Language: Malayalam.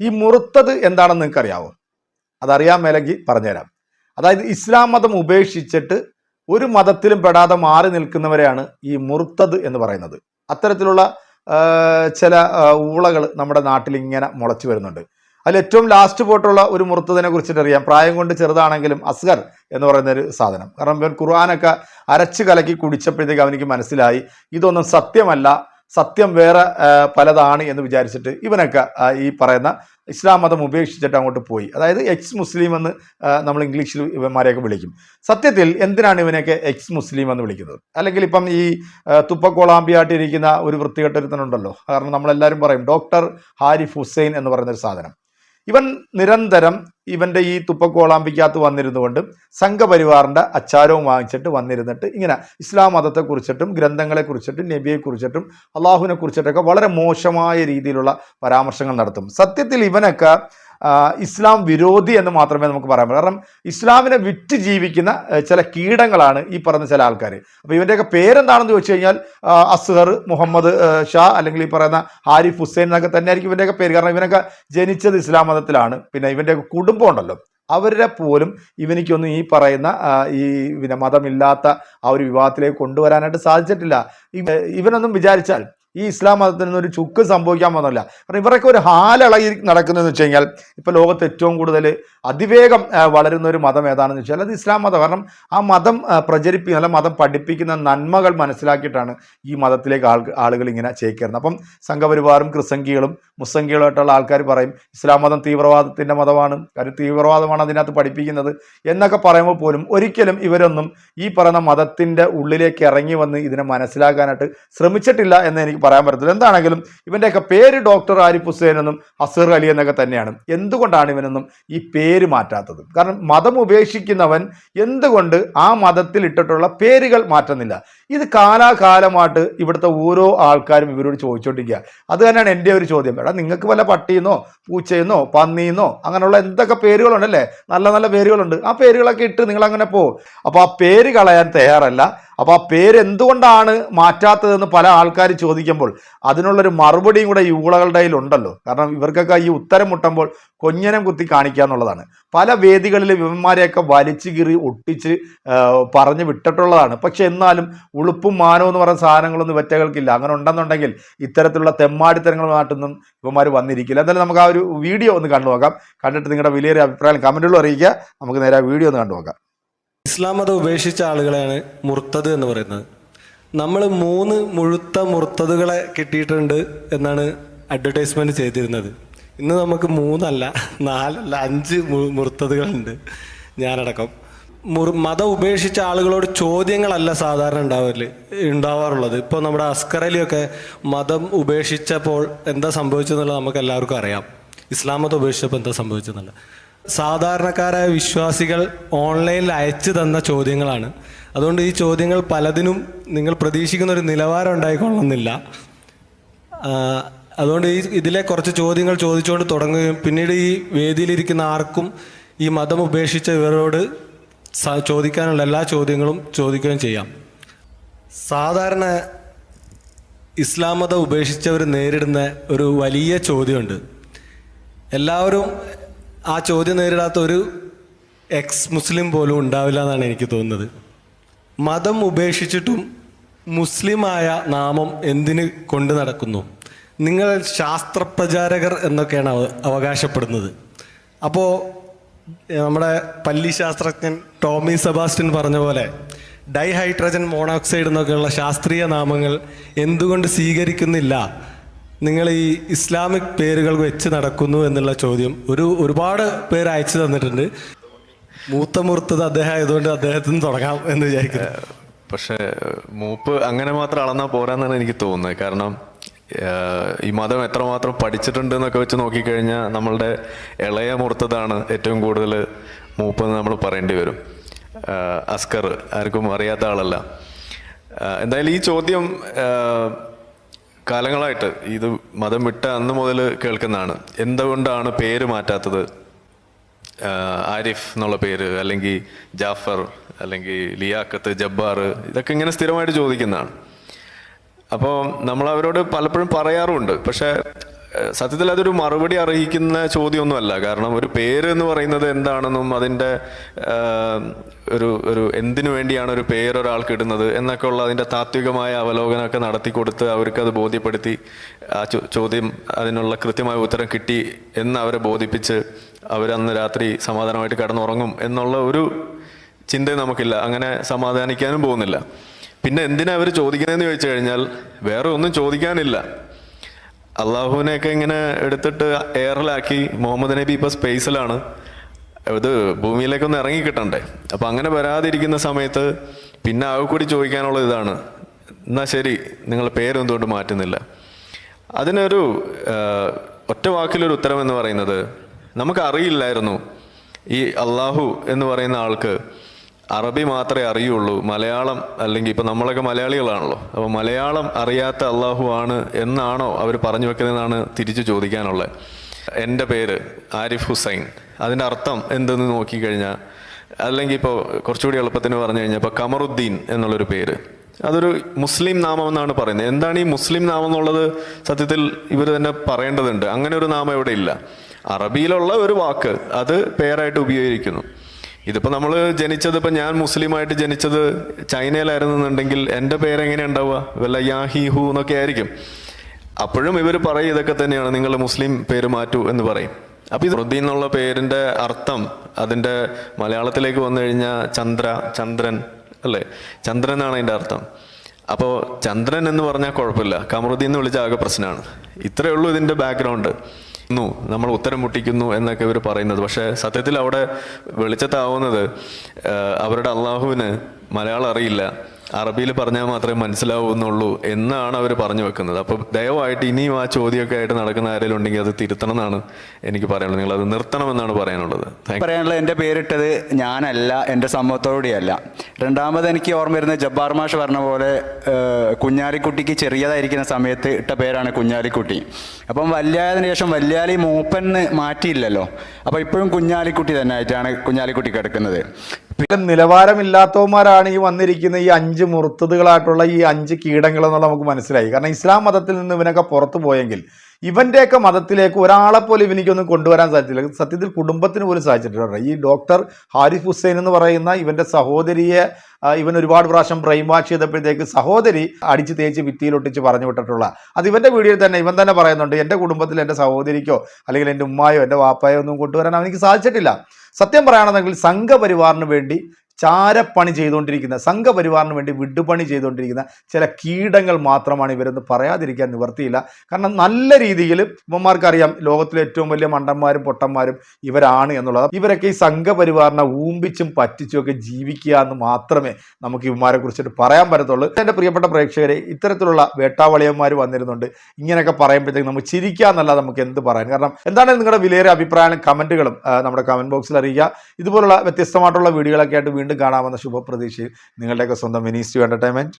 ഈ മുറുത്തത് എന്താണെന്ന് നിങ്ങൾക്ക് അറിയാവോ അതറിയാൻ മേലെങ്കിൽ പറഞ്ഞുതരാം. അതായത് ഇസ്ലാം മതം ഉപേക്ഷിച്ചിട്ട് ഒരു മതത്തിലും പെടാതെ മാറി നിൽക്കുന്നവരെയാണ് ഈ മുറുത്തത് എന്ന് പറയുന്നത്. അത്തരത്തിലുള്ള ചില ഊളകൾ നമ്മുടെ നാട്ടിൽ ഇങ്ങനെ മുളച്ചു വരുന്നുണ്ട്. അതിൽ ഏറ്റവും ലാസ്റ്റ് പോയിട്ടുള്ള ഒരു മുറുത്തതിനെ കുറിച്ചിട്ട് അറിയാം. പ്രായം കൊണ്ട് ചെറുതാണെങ്കിലും അസ്ഗർ എന്ന് പറയുന്ന ഒരു സാധനം. കാരണം ഇവൻ ഖുർആാനൊക്കെ അരച്ച് കലക്കി കുടിച്ചപ്പോഴത്തേക്ക് അവനിക്ക് മനസ്സിലായി ഇതൊന്നും സത്യമല്ല സത്യം വേറെ പലതാണ് എന്ന് വിചാരിച്ചിട്ട് ഇവനൊക്കെ ഈ പറയുന്ന ഇസ്ലാം മതം ഉപേക്ഷിച്ചിട്ട് അങ്ങോട്ട് പോയി. അതായത് എക്സ് മുസ്ലിം എന്ന് നമ്മൾ ഇംഗ്ലീഷിൽ ഇവന്മാരെയൊക്കെ വിളിക്കും. സത്യത്തിൽ എന്തിനാണ് ഇവനെയൊക്കെ എക്സ് മുസ്ലിം എന്ന് വിളിക്കുന്നത്? അല്ലെങ്കിൽ ഇപ്പം ഈ തുപ്പക്കോളാമ്പിയായിട്ടിരിക്കുന്ന ഒരു വൃത്തികെട്ടൊരുത്തനുണ്ടല്ലോ കാരണം നമ്മളെല്ലാവരും പറയും ഡോക്ടർ ഹാരിഫ് ഹുസൈൻ എന്ന് പറയുന്ന ഒരു സാധനം. ഇവൻ നിരന്തരം ഇവന്റെ ഈ തുപ്പക്കോളാമ്പിക്കകത്ത് വന്നിരുന്നുകൊണ്ടും സംഘപരിവാറിന്റെ അച്ചാരവും വാങ്ങിച്ചിട്ട് വന്നിരുന്നിട്ട് ഇങ്ങനെ ഇസ്ലാം മതത്തെക്കുറിച്ചിട്ടും ഗ്രന്ഥങ്ങളെക്കുറിച്ചിട്ടും ഗ്രന്ഥങ്ങളെ കുറിച്ചിട്ടും നബിയെ കുറിച്ചിട്ടും അള്ളാഹുവിനെ കുറിച്ചിട്ടൊക്കെ വളരെ മോശമായ രീതിയിലുള്ള പരാമർശങ്ങൾ നടത്തും. സത്യത്തിൽ ഇവനൊക്കെ ഇസ്ലാം വിരോധി എന്ന് മാത്രമേ നമുക്ക് പറയാൻ പറ്റൂ. കാരണം ഇസ്ലാമിനെ വിറ്റ് ജീവിക്കുന്ന ചില കീടങ്ങളാണ് ഈ പറയുന്ന ചില ആൾക്കാർ അപ്പോൾ ഇവന്റെയൊക്കെ പേരെന്താണെന്ന് ചോദിച്ചു കഴിഞ്ഞാൽ അസ്ഹർ മുഹമ്മദ് ഷാ അല്ലെങ്കിൽ ഈ പറയുന്ന ഹാരിഫ് ഹുസൈൻ എന്നൊക്കെ തന്നെയായിരിക്കും ഇവന്റെയൊക്കെ പേര്. കാരണം ഇവനൊക്കെ ജനിച്ചത് ഇസ്ലാം മതത്തിലാണ്. പിന്നെ ഇവന്റെയൊക്കെ കുടുംബം ഉണ്ടല്ലോ. അവരുടെ പോലും ഇവനിക്കൊന്നും ഈ പറയുന്ന ഈ പിന്നെ മതമില്ലാത്ത ആ ഒരു വിവാഹത്തിലേക്ക് കൊണ്ടുവരാനായിട്ട് സാധിച്ചിട്ടില്ല. ഇവനൊന്നും വിചാരിച്ചാൽ ഈ ഇസ്ലാം മതത്തിൽ നിന്ന് ഒരു ചുക്ക് സംഭവിക്കാൻ പോകുന്നില്ല. കാരണം ഇവരൊക്കെ ഒരു ഹാലിളകി നടക്കുന്നതെന്ന് വെച്ച് കഴിഞ്ഞാൽ ഇപ്പോൾ ലോകത്ത് ഏറ്റവും കൂടുതൽ അതിവേഗം വളരുന്ന ഒരു മതം ഏതാണെന്ന് വെച്ചാൽ അത് ഇസ്ലാം മതം. കാരണം ആ മതം പ്രചരിപ്പിക്കുന്ന അല്ല മതം പഠിപ്പിക്കുന്ന നന്മകൾ മനസ്സിലാക്കിയിട്ടാണ് ഈ മതത്തിലേക്ക് ആൾ ആളുകൾ ഇങ്ങനെ ചേക്കേറുന്നത്. അപ്പം സംഘപരിവാറും ക്രിസംഖികളും മുസ്സംഗികളുമായിട്ടുള്ള ആൾക്കാർ പറയും ഇസ്ലാം മതം തീവ്രവാദത്തിന്റെ മതമാണ് കാര്യം തീവ്രവാദമാണ് അതിനകത്ത് പഠിപ്പിക്കുന്നത് എന്നൊക്കെ പറയുമ്പോൾ പോലും ഒരിക്കലും ഇവരൊന്നും ഈ പറയുന്ന മതത്തിന്റെ ഉള്ളിലേക്ക് ഇറങ്ങി വന്ന് ഇതിനെ മനസ്സിലാക്കാനായിട്ട് ശ്രമിച്ചിട്ടില്ല എന്ന് എനിക്ക് പറയാൻ പറ്റത്തില്ല. എന്താണെങ്കിലും ഇവന്റെയൊക്കെ പേര് ഡോക്ടർ ആരിഫ് ഹുസൈൻ എന്നും അസർ അലി എന്നൊക്കെ തന്നെയാണ്. എന്തുകൊണ്ടാണ് ഇവനെന്നും ഈ പേര് മാറ്റാത്തത്? കാരണം മതം ഉപേക്ഷിക്കുന്നവൻ എന്തുകൊണ്ട് ആ മതത്തിൽ ഇട്ടിട്ടുള്ള പേരുകൾ മാറ്റുന്നില്ല? ഇത് കാലാകാലമായിട്ട് ഇവിടുത്തെ ഓരോ ആൾക്കാരും ഇവരോട് ചോദിച്ചോണ്ടിരിക്കുക. അത് തന്നെയാണ് എന്റെ ഒരു ചോദ്യം. എടാ നിങ്ങൾക്ക് വല്ല പട്ടിയെന്നോ പൂച്ചയെന്നോ പന്നിയെന്നോ അങ്ങനെയുള്ള എന്തൊക്കെ പേരുകളുണ്ടല്ലേ? നല്ല നല്ല പേരുകളുണ്ട്. ആ പേരുകളൊക്കെ ഇട്ട് നിങ്ങൾ അങ്ങനെ പോകും അപ്പോൾ ആ പേര് കളയാൻ തയ്യാറല്ല. അപ്പോൾ ആ പേര് എന്തുകൊണ്ടാണ് മാറ്റാത്തതെന്ന് പല ആൾക്കാർ ചോദിക്കുമ്പോൾ അതിനുള്ളൊരു മറുപടിയും കൂടെ ഈ ഊളകളുടെ ഉണ്ടല്ലോ. കാരണം ഇവർക്കൊക്കെ ഈ ഉത്തരം മുട്ടുമ്പോൾ കൊഞ്ഞനം കുത്തി കാണിക്കുക എന്നുള്ളതാണ്. പല വേദികളിൽ ഇവന്മാരെയൊക്കെ വലിച്ചു കീറി ഒട്ടിച്ച് പറഞ്ഞു വിട്ടിട്ടുള്ളതാണ്. പക്ഷെ എന്നാലും ഉളുപ്പും മാനവും എന്ന് പറയുന്ന സാധനങ്ങളൊന്നും വെറ്റകൾക്കില്ല അങ്ങനെ ഉണ്ടെന്നുണ്ടെങ്കിൽ ഇത്തരത്തിലുള്ള തെമ്മാടിത്തരങ്ങൾ നാട്ടൊന്നും ഇവന്മാർ വന്നിരിക്കില്ല. എന്തായാലും നമുക്ക് ആ ഒരു വീഡിയോ ഒന്ന് കണ്ടു നോക്കാം. കണ്ടിട്ട് നിങ്ങളുടെ വലിയൊരു അഭിപ്രായം കമന്റുകളും അറിയിക്കുക. നമുക്ക് നേരെ ആ വീഡിയോ ഒന്ന് കണ്ടു നോക്കാം. ഇസ്ലാം മതം ഉപേക്ഷിച്ച ആളുകളെയാണ് മുർത്തത് എന്ന് പറയുന്നത്. നമ്മൾ മൂന്ന് മുഴുത്ത മുർത്തതുകളെ കിട്ടിയിട്ടുണ്ട് എന്നാണ് അഡ്വർടൈസ്മെന്റ് ചെയ്തിരുന്നത്. ഇന്ന് നമുക്ക് മൂന്നല്ല നാലല്ല അഞ്ച് മുർത്തതുകളുണ്ട് ഞാനടക്കം. മതം ഉപേക്ഷിച്ച ആളുകളോട് ചോദ്യങ്ങളല്ല സാധാരണ ഉണ്ടാവൽ ഉണ്ടാവാറുള്ളത്. ഇപ്പോൾ നമ്മുടെ അസ്കറലിയൊക്കെ മതം ഉപേക്ഷിച്ചപ്പോൾ എന്താ സംഭവിച്ചതെന്നുള്ളത് നമുക്ക് എല്ലാവർക്കും അറിയാം. ഇസ്ലാം മതം ഉപേക്ഷിച്ചപ്പോൾ എന്താ സംഭവിച്ചെന്നുള്ളത്. സാധാരണക്കാരായ വിശ്വാസികൾ ഓൺലൈനിൽ അയച്ചു തന്ന ചോദ്യങ്ങളാണ്. അതുകൊണ്ട് ഈ ചോദ്യങ്ങൾ പലതിനും നിങ്ങൾ പ്രതീക്ഷിക്കുന്ന ഒരു നിലവാരം ഉണ്ടായിക്കൊള്ളുന്നില്ല അതുകൊണ്ട് ഈ ഇതിലെ കുറച്ച് ചോദ്യങ്ങൾ ചോദിച്ചുകൊണ്ട് തുടങ്ങുകയും പിന്നീട് ഈ വേദിയിലിരിക്കുന്ന ആർക്കും ഈ മതം ഉപേക്ഷിച്ച ഇവരോട് ചോദിക്കാനുള്ള എല്ലാ ചോദ്യങ്ങളും ചോദിക്കുകയും ചെയ്യാം. സാധാരണ ഇസ്ലാം മതം ഉപേക്ഷിച്ചവർ നേരിടുന്ന ഒരു വലിയ ചോദ്യമുണ്ട്. എല്ലാവരും ആ ചോദ്യം നേരിടാത്ത ഒരു എക്സ് മുസ്ലിം പോലും ഉണ്ടാവില്ല എന്നാണ് എനിക്ക് തോന്നുന്നത്. മതം ഉപേക്ഷിച്ചിട്ടും മുസ്ലിമായ നാമം എന്തിന് കൊണ്ടു നടക്കുന്നു? നിങ്ങൾ ശാസ്ത്രപ്രചാരകർ എന്നൊക്കെയാണ് അവ- അവകാശപ്പെടുന്നത്. അപ്പോൾ നമ്മുടെ പല്ലി ശാസ്ത്രജ്ഞൻ ടോമി സെബാസ്റ്റ്യൻ പറഞ്ഞ പോലെ ഡൈഹൈഡ്രജൻ മോണോക്സൈഡ് എന്നൊക്കെയുള്ള ശാസ്ത്രീയ നാമങ്ങൾ എന്തുകൊണ്ട് സ്വീകരിക്കുന്നില്ല? നിങ്ങൾ ഈ ഇസ്ലാമിക് പേരുകൾ വെച്ച് നടക്കുന്നു എന്നുള്ള ചോദ്യം ഒരു ഒരുപാട് പേര് അയച്ചു തന്നിട്ടുണ്ട്. മൂത്ത മുഹൂർത്തത് അദ്ദേഹം ആയതുകൊണ്ട് അദ്ദേഹത്തിന് തുടങ്ങാം എന്ന് വിചാരിക്കുന്നു. പക്ഷേ മൂപ്പ് അങ്ങനെ മാത്രം അളന്നാൽ പോരാന്നാണ് എനിക്ക് തോന്നുന്നത്. കാരണം ഈ മതം എത്രമാത്രം പഠിച്ചിട്ടുണ്ട് എന്നൊക്കെ വെച്ച് നോക്കിക്കഴിഞ്ഞാൽ നമ്മളുടെ ഇളയ മുഹൂർത്തതാണ് ഏറ്റവും കൂടുതൽ മൂപ്പ് എന്ന് നമ്മൾ പറയേണ്ടി വരും. അസ്കർ ആർക്കും അറിയാത്ത ആളല്ല. എന്തായാലും ഈ ചോദ്യം കാലങ്ങളായിട്ട് ഇത് മതം വിട്ട അന്ന് മുതൽ കേൾക്കുന്നതാണ്. എന്തുകൊണ്ടാണ് പേര് മാറ്റാത്തത്? ആരിഫ് എന്നുള്ള പേര് അല്ലെങ്കിൽ ജാഫർ അല്ലെങ്കിൽ ലിയാക്കത്ത് ജബ്ബാർ ഇതൊക്കെ ഇങ്ങനെ സ്ഥിരമായിട്ട് ചോദിക്കുന്നതാണ്. അപ്പോൾ നമ്മൾ അവരോട് പലപ്പോഴും പറയാറുമുണ്ട്. പക്ഷേ സത്യത്തിൽ അതൊരു മറുപടി അർഹിക്കുന്ന ചോദ്യമൊന്നുമല്ല. കാരണം ഒരു പേര് എന്ന് പറയുന്നത് എന്താണെന്നും അതിന്റെ ഒരു ഒരു എന്തിനു വേണ്ടിയാണ് ഒരു പേര് ഒരാൾക്ക് ഇടുന്നത് എന്നൊക്കെ ഉള്ള അതിന്റെ താത്വികമായ അവലോകനമൊക്കെ നടത്തി കൊടുത്ത് അവർക്ക് അത് ബോധ്യപ്പെടുത്തി ആ ചോദ്യം അതിനുള്ള കൃത്യമായ ഉത്തരം കിട്ടി എന്ന് അവരെ ബോധിപ്പിച്ച് അവരന്ന് രാത്രി സമാധാനമായിട്ട് കടന്നുറങ്ങും എന്നുള്ള ഒരു ചിന്ത നമുക്കില്ല. അങ്ങനെ സമാധാനിക്കാനും പോകുന്നില്ല. പിന്നെ എന്തിനാ അവർ ചോദിക്കുന്നതെന്ന് ചോദിച്ചു കഴിഞ്ഞാൽ വേറെ ഒന്നും ചോദിക്കാനില്ല. അള്ളാഹുവിനെയൊക്കെ ഇങ്ങനെ എടുത്തിട്ട് എയറിലാക്കി മുഹമ്മദ് നബി ഇപ്പോൾ സ്പേസിലാണ്. ഇത് ഭൂമിയിലേക്കൊന്ന് ഇറങ്ങി അപ്പം അങ്ങനെ വരാതിരിക്കുന്ന സമയത്ത് പിന്നെ ആകെ കൂടി ചോദിക്കാനുള്ള ഇതാണ്. എന്നാ ശരി നിങ്ങൾ പേരെന്തുകൊണ്ട് മാറ്റുന്നില്ല. അതിനൊരു ഒറ്റ വാക്കിലൊരു ഉത്തരം എന്ന് പറയുന്നത് നമുക്ക് അറിയില്ലായിരുന്നു ഈ അള്ളാഹു എന്ന് പറയുന്ന ആൾക്ക് അറബി മാത്രമേ അറിയുള്ളൂ. മലയാളം അല്ലെങ്കിൽ ഇപ്പം നമ്മളൊക്കെ മലയാളികളാണല്ലോ. അപ്പോൾ മലയാളം അറിയാത്ത അള്ളാഹു ആണ് എന്നാണോ അവർ പറഞ്ഞു വെക്കുന്നതെന്നാണ് തിരിച്ചു ചോദിക്കാനുള്ളത്. എന്റെ പേര് ആരിഫ് ഹുസൈൻ. അതിന്റെ അർത്ഥം എന്തെന്ന് നോക്കിക്കഴിഞ്ഞാൽ അല്ലെങ്കിൽ ഇപ്പോൾ കുറച്ചുകൂടി എളുപ്പത്തിന് പറഞ്ഞു കഴിഞ്ഞാൽ ഇപ്പോൾ കമറുദ്ദീൻ എന്നുള്ളൊരു പേര്. അതൊരു മുസ്ലിം നാമം എന്നാണ് പറയുന്നത്. എന്താണ് ഈ മുസ്ലിം നാമം എന്നുള്ളത്? സത്യത്തിൽ ഇവർ തന്നെ പറയേണ്ടതുണ്ട്. അങ്ങനെ ഒരു നാമം ഇവിടെ ഇല്ല അറബിയിലുള്ള ഒരു വാക്ക് അത് പേരായിട്ട് ഉപയോഗിക്കുന്നു. ഇതിപ്പോ നമ്മൾ ജനിച്ചത് ഇപ്പൊ ഞാൻ മുസ്ലിമായിട്ട് ജനിച്ചത് ചൈനയിലായിരുന്നു എന്നുണ്ടെങ്കിൽ എന്റെ പേരെങ്ങനെ ഉണ്ടാവുക? വല്ല യാ ഹി ഹു എന്നൊക്കെ ആയിരിക്കും. അപ്പോഴും ഇവർ പറയും ഇതൊക്കെ തന്നെയാണ് നിങ്ങൾ മുസ്ലിം പേര് മാറ്റൂ എന്ന് പറയും. അപ്പൊ ഇത് റുദ്ദീൻ എന്നുള്ള പേരിന്റെ അർത്ഥം അതിന്റെ മലയാളത്തിലേക്ക് വന്നു കഴിഞ്ഞാൽ ചന്ദ്ര ചന്ദ്രൻ അല്ലേ? ചന്ദ്രൻ എന്നാണ് അതിന്റെ അർത്ഥം. അപ്പോൾ ചന്ദ്രൻ എന്ന് പറഞ്ഞാൽ കുഴപ്പമില്ല. കമറുദ്ദീൻ എന്ന് വിളിച്ച ആകെ പ്രശ്നമാണ്. ഇത്രയേ ഉള്ളൂ ഇതിന്റെ ബാക്ക്ഗ്രൗണ്ട് ന്നു നമ്മൾ ഉത്തരം മുട്ടിക്കുന്നു എന്നൊക്കെ ഇവർ പറയുന്നത്. പക്ഷേ സത്യത്തിൽ അവിടെ വെളിച്ചത്താവുന്നത് അവരുടെ അള്ളാഹുവിന് മലയാളം അറിയില്ല. അറബിയിൽ പറഞ്ഞാൽ മാത്രമേ മനസ്സിലാവുന്നുള്ളൂ എന്നാണ് അവർ പറഞ്ഞു വെക്കുന്നത്. അപ്പോൾ ദയവായിട്ട് ഇനിയും ആ ചോദ്യമൊക്കെ ആയിട്ട് നടക്കുന്ന ആരെങ്കിലും ഉണ്ടെങ്കിൽ അത് തിരുത്തണം എന്നാണ് എനിക്ക് പറയാനുള്ളത്. നിങ്ങൾ അത് നിർത്തണം എന്നാണ് പറയാനുള്ളത്. പറയാനുള്ളത് എന്റെ പേരിട്ടത് ഞാനല്ല എന്റെ സമൂഹത്തോടെയല്ല രണ്ടാമത് എനിക്ക് ഓർമ്മ വരുന്നത് ജബ്ബാർ മാഷ് പറഞ്ഞ പോലെ കുഞ്ഞാലിക്കുട്ടിക്ക് ചെറിയതായിരിക്കുന്ന സമയത്ത് ഇട്ട പേരാണ് കുഞ്ഞാലിക്കുട്ടി. അപ്പം വല്യായതിനു ശേഷം വല്യാലി മൂപ്പൻ മാറ്റിയില്ലല്ലോ. അപ്പോൾ ഇപ്പോഴും കുഞ്ഞാലിക്കുട്ടി തന്നെ ആയിട്ടാണ് കുഞ്ഞാലിക്കുട്ടി കിടക്കുന്നത്. പിന്നെ നിലവാരമില്ലാത്തവന്മാരാണ് ഈ വന്നിരിക്കുന്ന ഈ അഞ്ച് മുറുത്തതുകളായിട്ടുള്ള ഈ അഞ്ച് കീടങ്ങൾ എന്നുള്ള നമുക്ക് മനസ്സിലായി. കാരണം ഇസ്ലാം മതത്തിൽ നിന്ന് ഇവനൊക്കെ പുറത്തു പോയെങ്കിൽ ഇവന്റെയൊക്കെ മതത്തിലേക്ക് ഒരാളെ പോലും ഇവനിക്കൊന്നും കൊണ്ടുവരാൻ സാധിച്ചില്ല. സത്യത്തിൽ കുടുംബത്തിന് പോലും സാധിച്ചിട്ടില്ല. ഈ ഡോക്ടർ ഹാരിഫ് ഹുസൈൻ എന്ന് പറയുന്ന ഇവന്റെ സഹോദരിയെ ഇവൻ ഒരുപാട് പ്രാവശ്യം ബ്രെയിൻ വാഷ് ചെയ്തപ്പോഴത്തേക്ക് സഹോദരി അടിച്ച് തേച്ച് ഭിത്തിയിലൊട്ടിച്ച് പറഞ്ഞു വിട്ടിട്ടുള്ള. അത് ഇവന്റെ വീഡിയോയിൽ തന്നെ ഇവൻ തന്നെ പറയുന്നുണ്ട് എന്റെ കുടുംബത്തിൽ എന്റെ സഹോദരിക്കോ അല്ലെങ്കിൽ എന്റെ ഉമ്മായോ എന്റെ വാപ്പായോ ഒന്നും കൊണ്ടുവരാൻ അവനിക്ക് സാധിച്ചിട്ടില്ല. സത്യം പറയുകയാണെന്നെങ്കിൽ സംഘപരിവാറിന് വേണ്ടി ചാരപ്പണി ചെയ്തുകൊണ്ടിരിക്കുന്ന സംഘപരിവാറിന് വേണ്ടി വിടുപണി ചെയ്തുകൊണ്ടിരിക്കുന്ന ചില കീടങ്ങൾ മാത്രമാണ് ഇവരെന്ന് പറയാതിരിക്കാൻ നിവർത്തിയില്ല. കാരണം നല്ല രീതിയിൽ ഉമ്മമാർക്കറിയാം ലോകത്തിലെ ഏറ്റവും വലിയ മണ്ടന്മാരും പൊട്ടന്മാരും ഇവരാണ് എന്നുള്ളത്. ഇവരൊക്കെ ഈ സംഘപരിവാറിനെ ഊമ്പിച്ചും പറ്റിച്ചും ഒക്കെ ജീവിക്കുക എന്ന് മാത്രമേ നമുക്ക് ഇവന്മാരെ കുറിച്ചിട്ട് പറയാൻ പറ്റത്തുള്ളൂ. എന്റെ പ്രിയപ്പെട്ട പ്രേക്ഷകരെ ഇത്തരത്തിലുള്ള വേട്ടാവളിയന്മാർ വന്നിരുന്നുണ്ട്. ഇങ്ങനെയൊക്കെ പറയുമ്പോഴത്തേക്ക് നമുക്ക് ചിരിക്കുക എന്നല്ലാതെ നമുക്ക് എന്ത് പറയാൻ. കാരണം എന്താണ് നിങ്ങളുടെ വിലയേറെ അഭിപ്രായങ്ങളും കമന്റുകളും നമ്മുടെ കമന്റ് ബോക്സിൽ അറിയിക്കുക. ഇതുപോലുള്ള വ്യത്യസ്തമായിട്ടുള്ള വീഡിയോകളൊക്കെ ആയിട്ട് വീണ്ടും കാണാമെന്ന ശുഭപ്രതീക്ഷയിൽ നിങ്ങളുടെയൊക്കെ സ്വന്തം മിനിസ്റ്റർ എന്റർടൈൻമെന്റ്